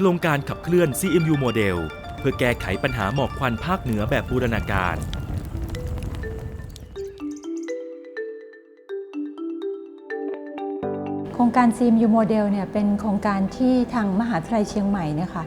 ครงการขับเคลื่อน CMU โมเดลเพื่อแก้ไขปัญหาหมอกควันภาคเหนือแบบบูรณาการ โครงการ CMU Model เนี่ยเป็นโครงการที่ทางมหาวิทยาลัยเชียงใหม่เนี่ยค่ะ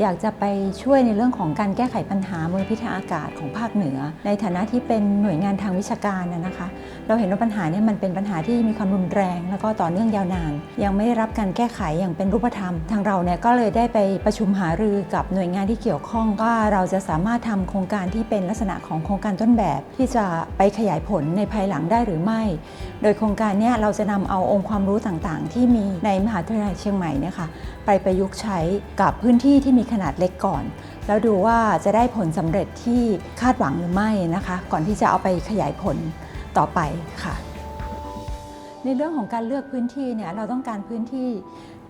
อยากจะไปช่วยในเรื่องของการแก้ไขปัญหามลพิษทางอากาศของภาคเหนือ ในฐานะที่เป็นหน่วยงานทางวิชาการนะคะ เราเห็นว่าปัญหาเนี่ยมันเป็นปัญหาที่มีความรุนแรง แล้วก็ต่อเนื่องยาวนาน ยังไม่ได้รับการแก้ไขอย่างเป็นรูปธรรม ทางเราเนี่ยก็เลยได้ไปประชุมหารือกับหน่วยงานที่เกี่ยวข้องว่าเราจะสามารถทำโครงการที่เป็นลักษณะของโครงการต้นแบบ ที่จะไปขยายผลในภายหลังได้หรือไม่ โดยโครงการเนี้เราจะนำเอาองค์ความรู้ต่างๆ ที่มีในมหาวิทยาลัยเชียงใหม่เนี่ยค่ะไปประยุกต์ใช้กับพื้นที่ที่มีขนาดเล็กก่อน แล้วดูว่าจะได้ผลสำเร็จที่คาดหวังหรือไม่นะคะ ก่อนที่จะเอาไปขยายผลต่อไปค่ะ ในเรื่องของการเลือกพื้นที่เนี่ยเราต้องการพื้นที่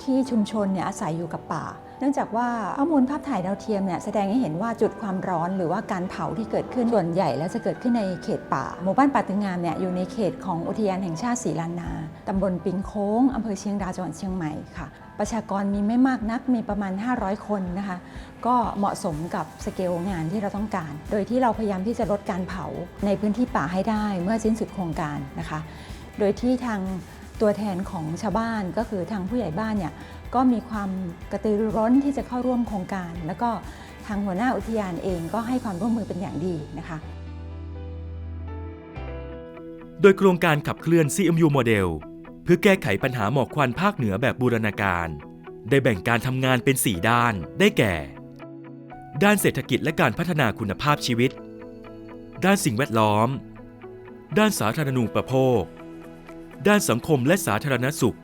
ที่ชุมชนเนี่ยอาศัยอยู่กับป่า เนื่องจากว่าข้อมูลภาพถ่ายดาวเทียมเนี่ยแสดงให้เห็นว่าจุดความร้อนหรือว่าการเผาที่เกิดขึ้นส่วนใหญ่ แล้วจะเกิดขึ้นในเขตป่า หมู่บ้านป่าตึงงามเนี่ยอยู่ในเขตของอุทยานแห่งชาติศรีลานาตำบลปิงโค้งอำเภอเชียงดาวจังหวัดเชียงใหม่ค่ะ ประชากรมีไม่มากนักมีประมาณ 500 คนนะคะ ก็เหมาะสมกับสเกลงานที่เราต้องการ โดยที่เราพยายามที่จะลดการเผาในพื้นที่ป่าให้ได้เมื่อสิ้นสุดโครงการนะคะ โดยที่ทาง ตัวแทนของชาวบ้านก็คือทางผู้ใหญ่บ้านเนี่ยก็มีความกระตือรือร้นที่จะเข้าร่วมโครงการ แล้วก็ทางหัวหน้าอุทยานเองก็ให้ความร่วมมือเป็นอย่างดีนะคะโดยโครงการขับเคลื่อน CMU โมเดลเพื่อแก้ไขปัญหาหมอกควันภาคเหนือแบบบูรณาการ ได้แบ่งการทำงานเป็น 4 ด้านได้แก่ ด้านเศรษฐกิจและการพัฒนาคุณภาพชีวิต ด้านสิ่งแวดล้อม ด้านสาธารณูปโภค ด้านสังคมและสาธารณสุข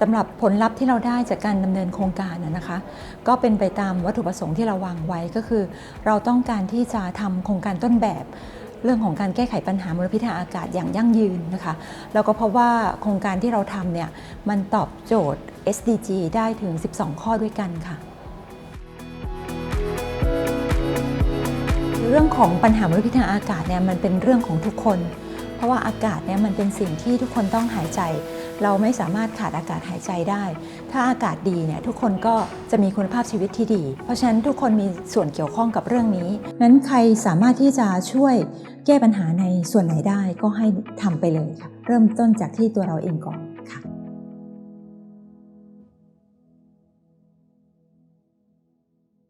สำหรับผลลัพธ์ที่เราได้จากการดำเนินโครงการนะนะคะ ก็เป็นไปตามวัตถุประสงค์ที่เราวางไว้ก็คือ เราต้องการที่จะทำโครงการต้นแบบเรื่องของการแก้ไขปัญหามลพิษทางอากาศอย่างยั่งยืนนะคะแล้วก็เพราะว่าโครงการที่เราทำเนี่ยมันตอบโจทย์ SDG ได้ถึง 12 ข้อด้วยกันค่ะ เรื่องของปัญหามลพิษทางอากาศเนี่ยมันเป็นเรื่องของทุกคน เพราะว่าอากาศเนี่ยมันเป็นสิ่งที่ทุกคนต้องหายใจ เราไม่สามารถขาดอากาศหายใจได้ ถ้าอากาศดีเนี่ยทุกคนก็จะมีคุณภาพชีวิตที่ดี เพราะฉะนั้นทุกคนมีส่วนเกี่ยวข้องกับเรื่องนี้นั้นใครสามารถที่จะช่วยแก้ปัญหาในส่วนไหนได้ก็ให้ทำไปเลยค่ะเริ่มต้นจากที่ตัวเราเองก่อน